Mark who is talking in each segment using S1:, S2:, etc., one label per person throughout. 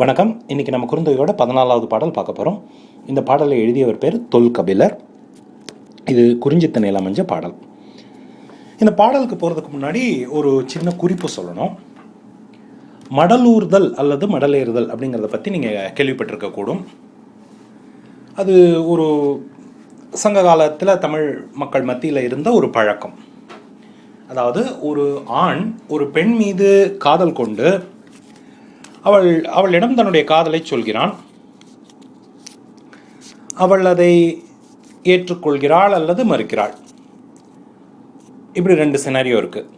S1: வணக்கம். இன்றைக்கி நம்ம குறுந்தொகையோட பதினாலாவது பாடல் பார்க்க போகிறோம் இந்த பாடலை எழுதியவர் பேர் தொல் கபிலர். இது குறிஞ்சித்தனையில் அமைஞ்ச பாடல். இந்த பாடலுக்கு போகிறதுக்கு முன்னாடி ஒரு சின்ன குறிப்பு சொல்லணும். மடலூர்தல் அல்லது மடலேறுதல் அப்படிங்கிறத பற்றி நீங்கள் கேள்விப்பட்டிருக்கக்கூடும் அது ஒரு சங்க காலத்தில் தமிழ் மக்கள் மத்தியில் இருந்த ஒரு பழக்கம். அதாவது ஒரு ஆண் ஒரு பெண் மீது காதல் கொண்டு அவள் அவளிடம் தன்னுடைய காதலை சொல்கிறான். அவள் அதை ஏற்றுக்கொள்கிறாள் அல்லது மறுக்கிறாள். இப்படி ரெண்டு சினாரியோ இருக்குது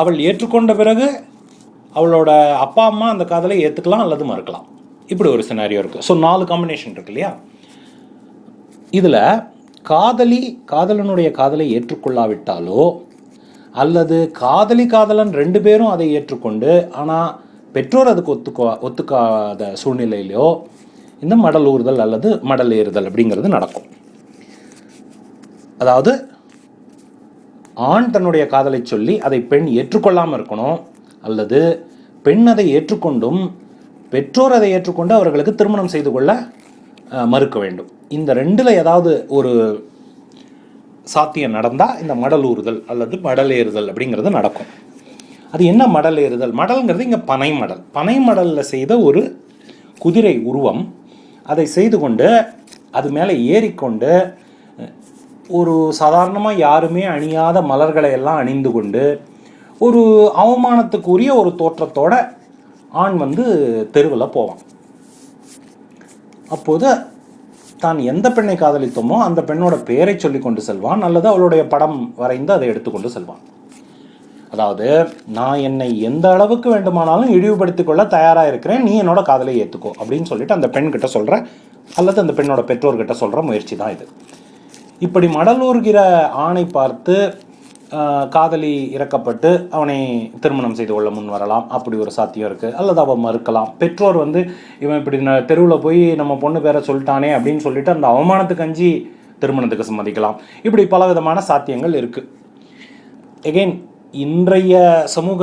S1: அவள் ஏற்றுக்கொண்ட பிறகு அவளோட அப்பா அம்மா அந்த காதலை ஏற்றுக்கலாம் அல்லது மறுக்கலாம். இப்படி ஒரு சினாரியோ இருக்குது ஸோ நாலு காம்பினேஷன் இருக்கு இல்லையா? இதில் காதலி காதலனுடைய காதலை ஏற்றுக்கொள்ளாவிட்டாலோ அல்லது காதலி காதலன் ரெண்டு பேரும் அதை ஏற்றுக்கொண்டு ஆனால் பெற்றோர் அதுக்கு ஒத்துக்கோ ஒத்துக்காத சூழ்நிலையிலையோ இந்த மடல் ஊறுதல் அல்லது மடல் ஏறுதல் அப்படிங்கிறது நடக்கும். அதாவது ஆண் தன்னுடைய காதலை சொல்லி அதை பெண் ஏற்றுக்கொள்ளாமல் இருக்கணும் அல்லது பெண் அதை ஏற்றுக்கொண்டும் பெற்றோர் அதை ஏற்றுக்கொண்டு அவர்களுக்கு திருமணம் செய்து கொள்ள மறுக்க வேண்டும். இந்த ரெண்டில் ஏதாவது ஒரு சாத்தியம் நடந்தால் இந்த மடல் ஊறுதல் அல்லது மடல் ஏறுதல் அப்படிங்கிறது நடக்கும். அது என்ன மடல் ஏறுதல்? மடல்ங்கிறது இங்கே பனை மடல். பனை மடலில் செய்த ஒரு குதிரை உருவம். அதை செய்து கொண்டு அது மேலே ஏறிக்கொண்டு ஒரு சாதாரணமாக யாருமே அணியாத மலர்களை எல்லாம் அணிந்து கொண்டு ஒரு அவமானத்துக்குரிய ஒரு தோற்றத்தோட ஆண் வந்து தெருவில் போவான். அப்போது தான் எந்த பெண்ணை காதலித்தோமோ அந்த பெண்ணோட பெயரை சொல்லி கொண்டு செல்வான். அல்லது அவளுடைய படம் வரைந்து அதை எடுத்துக்கொண்டு செல்வான். அதாவது நான் என்னை எந்த அளவுக்கு வேண்டுமானாலும் இழிவுபடுத்திக் கொள்ள தயாராக இருக்கிறேன் நீ என்னோட காதலை ஏற்றுக்கோ அப்படின்னு சொல்லிட்டு அந்த பெண் கிட்ட சொல்கிற அல்லது அந்த பெண்ணோட பெற்றோர்கிட்ட சொல்கிற முயற்சி தான் இது. இப்படி மடலூர்கிற ஆணை பார்த்து காதலி இறக்கப்பட்டு அவனை திருமணம் செய்து கொள்ள முன் வரலாம். அப்படி ஒரு சாத்தியம் இருக்குது அல்லது அவன் மறுக்கலாம். பெற்றோர் வந்து இவன் இப்படி தெருவில் போய் நம்ம பொண்ணு பேரை சொல்லிட்டானே அப்படின்னு சொல்லிட்டு அந்த அவமானத்துக்கு அஞ்சி திருமணத்துக்கு சம்மதிக்கலாம். இப்படி பலவிதமான சாத்தியங்கள் இருக்குது எகெயின் இன்றைய சமூக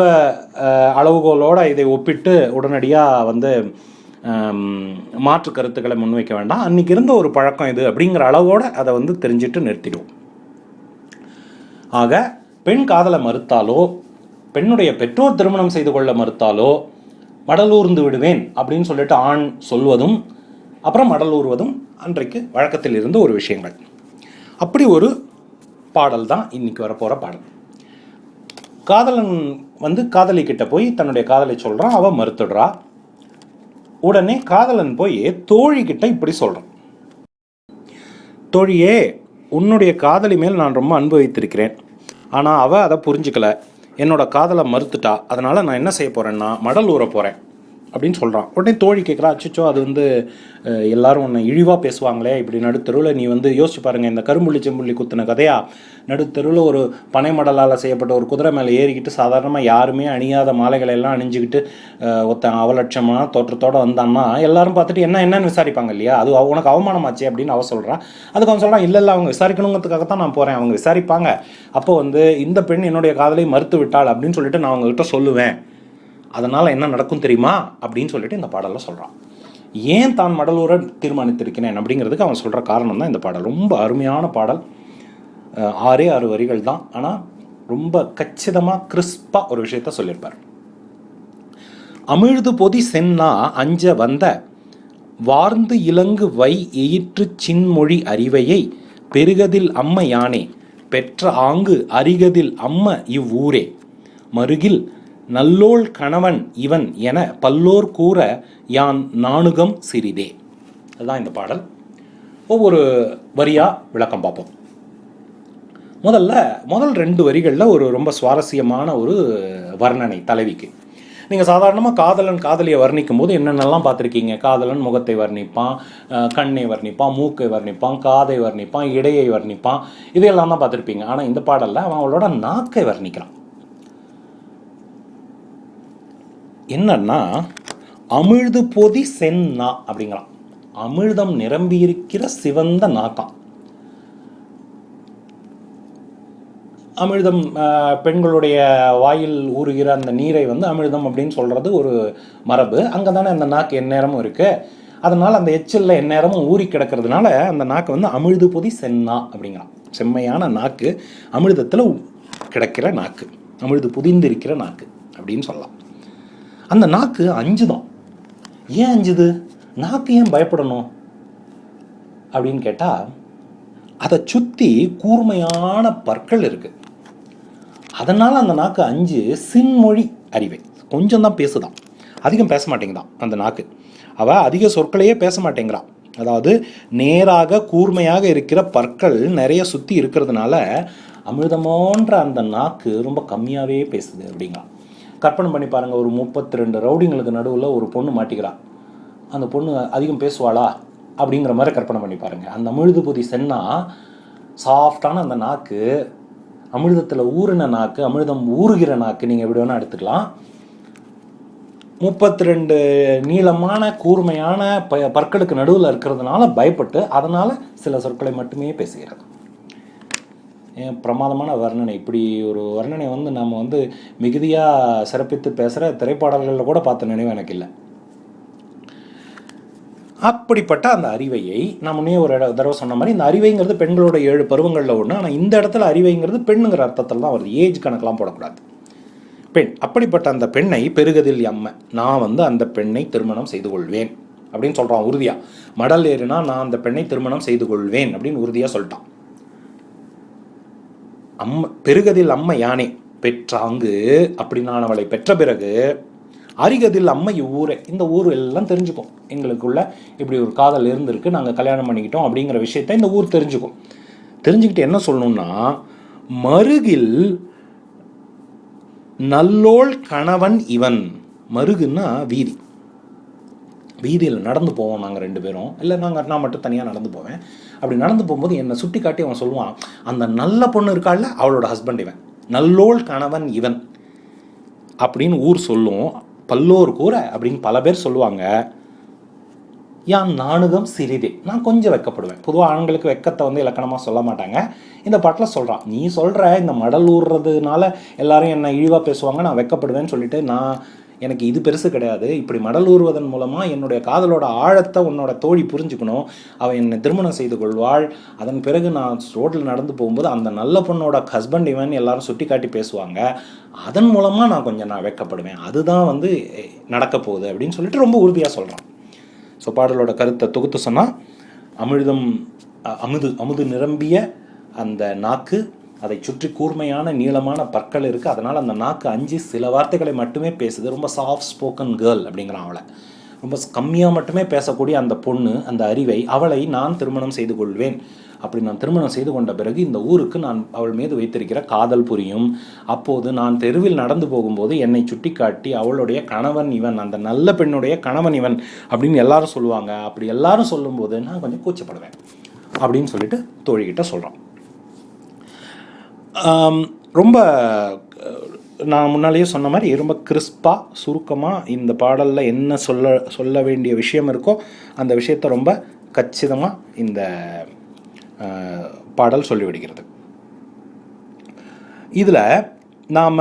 S1: அளவுகோலோடு இதை ஒப்பிட்டு உடனடியாக வந்து மாற்று கருத்துக்களை முன்வைக்க வேண்டாம். அன்றைக்கி இருந்த ஒரு பழக்கம் இது அப்படிங்கிற அளவோடு அதை வந்து தெரிஞ்சிட்டு நிறுத்திடுவோம். ஆக பெண் காதலை மறுத்தாலோ பெண்ணுடைய பெற்றோர் திருமணம் செய்து கொள்ள மறுத்தாலோ மடலூர்ந்து விடுவேன் அப்படின்னு சொல்லிட்டு ஆண் சொல்வதும் அப்புறம் மடலூர்வதும் அன்றைக்கு வழக்கத்தில் இருந்த ஒரு விஷயங்கள். அப்படி ஒரு பாடல் தான் இன்றைக்கி வரப்போகிற பாடல். காதலன் வந்து காதலி கிட்ட போய் தன்னுடைய காதலை சொல்கிறான் அவள் மறுத்துடுறா. உடனே காதலன் போய் தோழி கிட்ட இப்படி சொல்கிறான் தோழியே உன்னுடைய காதலி மேல் நான் ரொம்ப அன்பு வைத்திருக்கிறேன். ஆனால் அவள் அதை புரிஞ்சுக்கல. என்னோட காதலை மறுத்துட்டா. அதனால் நான் என்ன செய்ய போகிறேன்னா மடல் ஊற போகிறேன் அப்படின்னு சொல்கிறான் உடனே தோழி கேட்குறா அச்சோ அது வந்து எல்லாரும் உன்னை இழிவாக பேசுவாங்களே இப்படி நடுத்தெருவில் நீ வந்து யோசிச்சு பாருங்கள் இந்த கரும்புள்ளி செம்புள்ளி குத்தின கதையா? நடுத்தெருவில் ஒரு பனை மடலால் செய்யப்பட்ட ஒரு குதிரை மேலே ஏறிக்கிட்டு சாதாரணமாக யாருமே அணியாத மாலைகளை எல்லாம் அணிஞ்சுக்கிட்டு ஒருத்தன் அவலட்சமாக தோற்றத்தோட வந்தான்னா எல்லாரும் பார்த்துட்டு என்ன என்னன்னு விசாரிப்பாங்க இல்லையா? அது உனக்கு அவமானமாச்சு அப்படின்னு அவ சொல்கிறான் அதுக்கு அவன் சொல்கிறான் இல்லை இல்லை அவங்க விசாரிக்கணுங்கிறதுக்காக தான் நான் போகிறேன் அவங்க விசாரிப்பாங்க. அப்போ வந்து இந்த பெண் என்னுடைய காதலை மறுத்து விட்டாள் அப்படின்னு சொல்லிட்டு நான் அவங்ககிட்ட சொல்லுவேன். அதனால் என்ன நடக்கும் தெரியுமா? அப்படின்னு சொல்லிட்டு இந்த பாடலில் சொல்கிறான் ஏன் தான் மடலூர தீர்மானித்திருக்கிறேன் அப்படிங்கிறதுக்கு அவன் சொல்கிற காரணம் தான் இந்த பாடல். ரொம்ப அருமையான பாடல். ஆறே ஆறு வரிகள் தான். ஆனால் ரொம்ப கச்சிதமாக கிறிஸ்பாக ஒரு விஷயத்த சொல்லியிருப்பார். அமிழ்து பொதி சென்னா அஞ்ச வந்த வார்ந்து இலங்கு வை எயிற்று சின்மொழி அறிவையை பெருகதில் அம்ம யானே பெற்ற ஆங்கு அரிகதில் அம்ம இவ்வூரே. மருகில் நல்லோள் கணவன் இவன் என பல்லோர் கூற யான் நாணுகம் சிறிதே. அதுதான் இந்த பாடல். ஒவ்வொரு வரியாக விளக்கம் பார்ப்போம். முதல்ல முதல் ரெண்டு வரிகளில் ஒரு ரொம்ப சுவாரஸ்யமான ஒரு வர்ணனை தலைவிக்கு. நீங்கள் சாதாரணமாக காதலன் காதலியை வர்ணிக்கும் போது என்னென்னலாம் பார்த்துருக்கீங்க? காதலன் முகத்தை வர்ணிப்பான் கண்ணை வர்ணிப்பான் மூக்கை வர்ணிப்பான் காதை வர்ணிப்பான் இடையை வர்ணிப்பான் இதையெல்லாம் தான் பார்த்துருப்பீங்க. ஆனால் இந்த பாடலில் அவன் அவளோட நாக்கை வர்ணிக்கிறான். என்னன்னா அமிழ்து பொதி சென்னா அப்படிங்கிறான் அமிழ்தம் நிரம்பியிருக்கிற சிவந்த நாக்காம் அமிழ்தம் பெண்களுடைய வாயில் ஊறுகிற அந்த நீரை வந்து அமிழ்தம் அப்படின்னு சொல்கிறது ஒரு மரபு. அங்கே தானே அந்த நாக்கு எந்நேரமும் இருக்குது அதனால் அந்த எச்சிலில் எந்நேரமும் ஊறி கிடக்கிறதுனால அந்த நாக்கு வந்து அமிழ்து பொதி சென்னா அப்படிங்கிறான் செம்மையான நாக்கு அமிழ்தத்தில் கிடக்கிற நாக்கு அமிழ்து புதிந்திருக்கிற நாக்கு அப்படின்னு சொல்லலாம். அந்த நாக்கு அஞ்சுதான். ஏன் அஞ்சுது? நாக்கு ஏன் பயப்படணும்? அப்படின்னு கேட்டால் அதை சுற்றி கூர்மையான பற்கள் இருக்குது அதனால் அந்த நாக்கு அஞ்சு சின்மொழி அறிவை. கொஞ்சம் தான் பேசுதான். அதிகம் பேச மாட்டேங்குதான் அந்த நாக்கு. அவள் அதிக சொற்களையே பேச மாட்டேங்கிறான். அதாவது நேராக கூர்மையாக இருக்கிற பற்கள் நிறைய சுற்றி இருக்கிறதுனால அமிர்தமோன்ற அந்த நாக்கு ரொம்ப கம்மியாகவே பேசுது அப்படிங்கிறான். கற்பனை பண்ணி பாருங்கள் ஒரு முப்பத்தி ரெண்டு ரவுடிங்களுக்கு நடுவில் ஒரு பொண்ணு மாட்டிக்கிறான் அந்த பொண்ணு அதிகம் பேசுவாளா? அப்படிங்கிற மாதிரி கற்பனை பண்ணி பாருங்க. அந்த அமிழ்து பொதி சென்னா சாஃப்டான அந்த நாக்கு அமிர்தத்தில் ஊறின நாக்கு அமிர்தம் ஊறுகிற நாக்கு நீங்கள் எப்படி வேணால் எடுத்துக்கலாம். முப்பத்தி ரெண்டு நீளமான கூர்மையான ப பற்களுக்கு நடுவில் இருக்கிறதுனால பயப்பட்டு அதனால் சில சொற்களை மட்டுமே பேசுகிறது. பிரமாதமான வர்ணனை. இப்படி ஒரு வர்ணனை வந்து நம்ம வந்து மிகுதியாக சிறப்பித்து பேசுகிற திரைப்பாடல்களில் கூட பார்த்த நினைவு எனக்கு இல்லை. அப்படிப்பட்ட அந்த அறிவையை நான் முன்னே ஒரு தடவை சொன்ன மாதிரி இந்த அறிவைங்கிறது பெண்களோட ஏழு பருவங்களில் ஒன்று ஆனால் இந்த இடத்துல அறிவைங்கிறது பெண்ணுங்கிற அர்த்தத்தில் தான் வருது. ஏஜ் கணக்கெலாம் போடக்கூடாது. பெண் அப்படிப்பட்ட அந்த பெண்ணை பெருகதில் அம்மை நான் வந்து அந்த பெண்ணை திருமணம் செய்து கொள்வேன் அப்படின்னு சொல்கிறான் உறுதியாக மடல் ஏறினா நான் அந்த பெண்ணை திருமணம் செய்து கொள்வேன் அப்படின்னு உறுதியாக சொல்லிட்டான். அம்மை பெருகதில் அம்மை யானை பெற்றாங்கு அப்படி நான் அவளை பெற்ற பிறகு அரிகதில் அம்மை ஊரை இந்த ஊர் எல்லாம் தெரிஞ்சுக்கும். எங்களுக்குள்ள இப்படி ஒரு காதல் இருந்திருக்கு நாங்கள் கல்யாணம் பண்ணிக்கிட்டோம் அப்படிங்கிற விஷயத்த இந்த ஊர் தெரிஞ்சுக்கும். தெரிஞ்சுக்கிட்டு என்ன சொல்லணும்னா மருகில் நல்லோள் கணவன் இவன். மருகுன்னா வீதி. வீதியில் நடந்து போவோம் நாங்கள் ரெண்டு பேரும். இல்லை நாங்கள் நான் மட்டும் தனியாக நடந்து போவேன். அப்படி நடந்து போகும்போது என்னை சுட்டி காட்டி அவன் சொல்லுவான் அந்த நல்ல பொண்ணு இருக்காள்ல அவளோட ஹஸ்பண்ட் இவன். நல்லோள் கணவன் இவன். அப்படின்னு ஊர் சொல்லும் பல்லோர் கூற அப்படின்னு பல பேர் சொல்லுவாங்க யான் நானுகம் சிறிதே. நான் கொஞ்சம் வெக்கப்படுவேன். பொதுவாக ஆண்களுக்கு வெக்கத்தை வந்து இலக்கணமாக சொல்ல மாட்டாங்க. இந்த பாட்டில் சொல்கிறான் நீ சொல்கிற இந்த மடல் ஊறுறதுனால எல்லாரும் என்னை இழிவாக பேசுவாங்க நான் வெக்கப்படுவேன்னு சொல்லிட்டு நான் எனக்கு இது பெருசு கிடையாது. இப்படி மடல் ஊறுவதன் மூலமாக என்னுடைய காதலோட ஆழத்தை உன்னோட தோழி புரிஞ்சுக்கணும். அவள் என்னை திருமணம் செய்து கொள்வாள். அதன் பிறகு நான் ரோட்டில் நடந்து போகும்போது அந்த நல்ல பொண்ணோட ஹஸ்பண்ட் இவன் எல்லாரும் சுட்டி காட்டி பேசுவாங்க. அதன் மூலமாக நான் கொஞ்சம் நான் வெக்கப்படுவேன் அதுதான் வந்து நடக்க போகுது அப்படின்னு சொல்லிட்டு ரொம்ப உறுதியாக சொல்கிறான் ஸோ பாடலோட கருத்தை தொகுத்து சொன்னால் அமிர்தம் அமுது அமுது நிரம்பிய அந்த நாக்கு அதை சுற்றி கூர்மையான நீளமான பற்கள் இருக்குது அதனால் அந்த நாக்கு அஞ்சு சில வார்த்தைகளை மட்டுமே பேசுது. ரொம்ப சாஃப்ட் ஸ்போக்கன் கேர்ள் அப்படிங்கிறான் அவளை. ரொம்ப கம்மியாக மட்டுமே பேசக்கூடிய அந்த பொண்ணு அந்த அறிவை அவளை நான் திருமணம் செய்து கொள்வேன். அப்படி நான் திருமணம் செய்து கொண்ட பிறகு இந்த ஊருக்கு நான் அவள் மீது வைத்திருக்கிற காதல் புரியும். அப்போது நான் தெருவில் நடந்து போகும்போது என்னை சுட்டிக்காட்டி அவளுடைய கணவன் இவன் அந்த நல்ல பெண்ணுடைய கணவன் இவன் அப்படின்னு எல்லாரும் சொல்லுவாங்க. அப்படி எல்லாரும் சொல்லும்போது நான் கொஞ்சம் கூச்சப்படுவேன் அப்படின்னு சொல்லிட்டு தோழிகிட்ட சொல்கிறான் ரொம்ப நான் முன்னாலேயே சொன்ன மாதிரி ரொம்ப கிறிஸ்பாக சுருக்கமாக இந்த பாடலில் என்ன சொல்ல சொல்ல வேண்டிய விஷயம் இருக்கோ அந்த விஷயத்தை ரொம்ப கச்சிதமாக இந்த பாடல் சொல்லிவிடுகிறது இதில் நாம்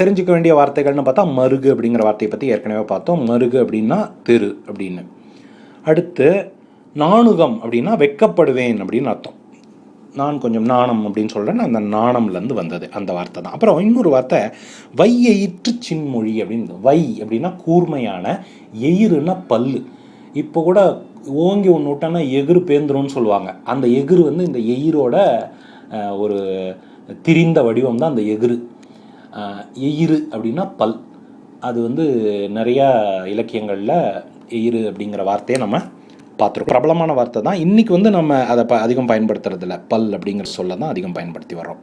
S1: தெரிஞ்சுக்க வேண்டிய வார்த்தைகள்னு பார்த்தா மருகு அப்படிங்கிற வார்த்தையை பற்றி ஏற்கனவே பார்த்தோம். மருகு அப்படின்னா தெரு அப்படின்னு. அடுத்து நாணுகம் அப்படின்னா வெக்கப்படுவேன் அப்படின்னு அர்த்தம். நான் கொஞ்சம் நாணம் அப்படின்னு சொல்கிறேன் அந்த நாணம்லேருந்து வந்தது. அந்த வார்த்தை தான். அப்புறம் இன்னொரு வார்த்தை வையெயிற்று சின்மொழி அப்படின்னு. வை அப்படின்னா கூர்மையான எயிருன்னா பல்லு. இப்போ கூட ஓங்கி ஒன்று விட்டானா எகிறு பேந்துரும்னு சொல்லுவாங்க. அந்த எகிறு வந்து இந்த எயிரோட ஒரு திரிந்த வடிவம் தான் அந்த எகிறு. எயிறு அப்படின்னா பல். அது வந்து நிறையா இலக்கியங்களில் எயிறு அப்படிங்கிற வார்த்தையை நம்ம பார்த்துருக்கோம். பிரபலமான வார்த்தை தான். இன்றைக்கி வந்து நம்ம அதை ப அதிகம் பயன்படுத்துறதில்ல. பல் அப்படிங்கிற சொல்ல தான் அதிகம் பயன்படுத்தி வரோம்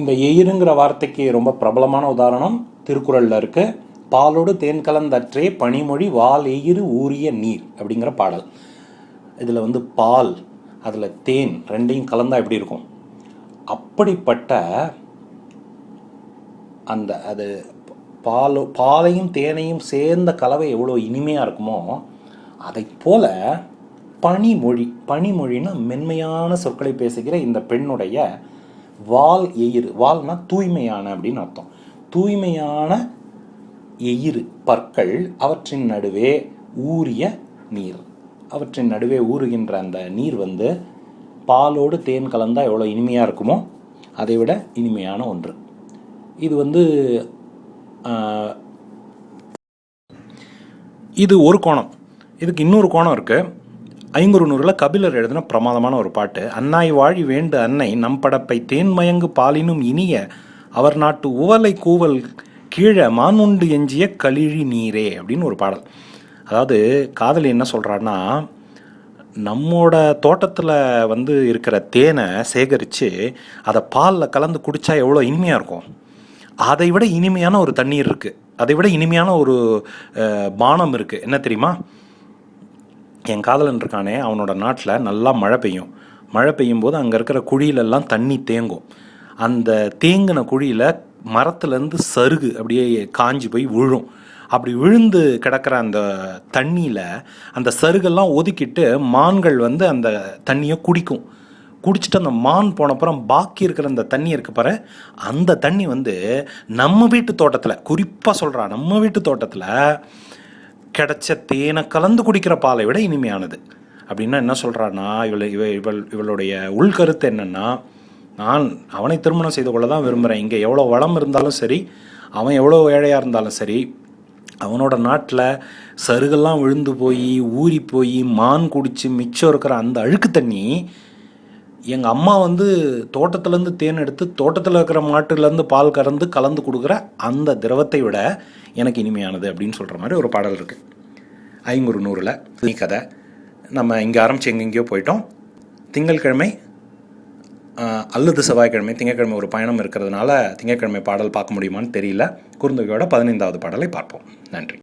S1: இந்த எயிருங்கிற வார்த்தைக்கு ரொம்ப பிரபலமான உதாரணம் திருக்குறளில் இருக்கு. பாலோடு தேன் கலந்தற்றே பனிமொழி வால் எயிறு ஊறிய நீர் அப்படிங்கிற பாடல். இதில் வந்து பால் அதில் தேன் ரெண்டையும் கலந்தால் எப்படி இருக்கும்? அப்படிப்பட்ட அந்த அது பால் பாலையும் தேனையும் சேர்ந்த கலவை எவ்வளோ இனிமையாக இருக்குமோ அதை போல பனிமொழி பனிமொழின்னா மென்மையான சொற்களை பேசுகிற இந்த பெண்ணுடைய வால் எயிறு வால்னா தூய்மையான அப்படின்னு அர்த்தம். தூய்மையான எயிறு பற்கள் அவற்றின் நடுவே ஊறிய நீர். அவற்றின் நடுவே ஊறுகின்ற அந்த நீர் வந்து பாலோடு தேன் கலந்தால் எவ்வளோ இனிமையாக இருக்குமோ அதை விட இனிமையான ஒன்று. இது வந்து இது ஒரு கோணம். இதுக்கு இன்னொரு கோணம் இருக்குது ஐங்குறு நூறில் கபிலர் எழுதின பிரமாதமான ஒரு பாட்டு. அன்னாய் வாழி வேண்டு அன்னை நம் படப்பை தேன்மயங்கு பாலினும் இனிய அவர் நாட்டு உவலை கூவல் கீழே மானுண்டு எஞ்சிய கழிழி நீரே அப்படின்னு ஒரு பாடல். அதாவது காதலி என்ன சொல்கிறான்னா நம்மோட தோட்டத்தில் வந்து இருக்கிற தேனை சேகரித்து அதை பாலில் கலந்து குடித்தா எவ்வளோ இனிமையாக இருக்கும். அதை விட இனிமையான ஒரு தண்ணீர் இருக்குது அதை விட இனிமையான ஒரு பானம் இருக்குது என்ன தெரியுமா? என் காதலன் இருக்கானே அவனோட நாட்டில் நல்லா மழை பெய்யும். மழை பெய்யும் போது அங்கே இருக்கிற குழியிலெல்லாம் தண்ணி தேங்கும். அந்த தேங்கின குழியில் மரத்துலேருந்து சருகு அப்படியே காஞ்சி போய் விழும். அப்படி விழுந்து கிடக்கிற அந்த தண்ணியில் அந்த சருகெல்லாம் ஒதுக்கிட்டு மான்கள் வந்து அந்த தண்ணியை குடிக்கும். குடிச்சிட்டு அந்த மான் போனப்புறம் பாக்கி இருக்கிற அந்த தண்ணி இருக்க பாரு அந்த தண்ணி வந்து நம்ம வீட்டு தோட்டத்தில் குறிப்பாக சொல்கிறான் நம்ம வீட்டு தோட்டத்தில் கிடைச்ச தேனை கலந்து குடிக்கிற பாலை விட இனிமையானது. அப்படின்னா என்ன சொல்கிறான்னா இவள் இவ இவள் இவளுடைய உள்கருத்து என்னென்னா நான் அவனை திருமணம் செய்து கொள்ள தான் விரும்புகிறேன் இங்கே எவ்வளோ வளம் இருந்தாலும் சரி அவன் எவ்வளோ ஏழையாக இருந்தாலும் சரி அவனோட நாட்டில் சருகெல்லாம் விழுந்து போய் ஊறி போய் மான் குடித்து மிச்சம் இருக்கிற அந்த அழுக்கு தண்ணி எங்கள் அம்மா வந்து தோட்டத்துலேருந்து தேன் எடுத்து தோட்டத்தில் இருக்கிற மாட்டுலேருந்து பால் கறந்து கலந்து கொடுக்குற அந்த திரவத்தை விட எனக்கு இனிமையானது அப்படின்னு சொல்கிற மாதிரி ஒரு பாடல் இருக்குது ஐங்குறு நூறில். நீ கதை. நம்ம இங்கே ஆரம்பித்து எங்கெங்கேயோ போயிட்டோம். திங்கட்கிழமை அல்லது செவ்வாய்க்கிழமை திங்கட்கிழமை ஒரு பயணம் இருக்கிறதுனால திங்கட்கிழமை பாடல் பார்க்க முடியுமான்னு தெரியல. குறுந்தொகையோட பதினைந்தாவது பாடலை பார்ப்போம். நன்றி.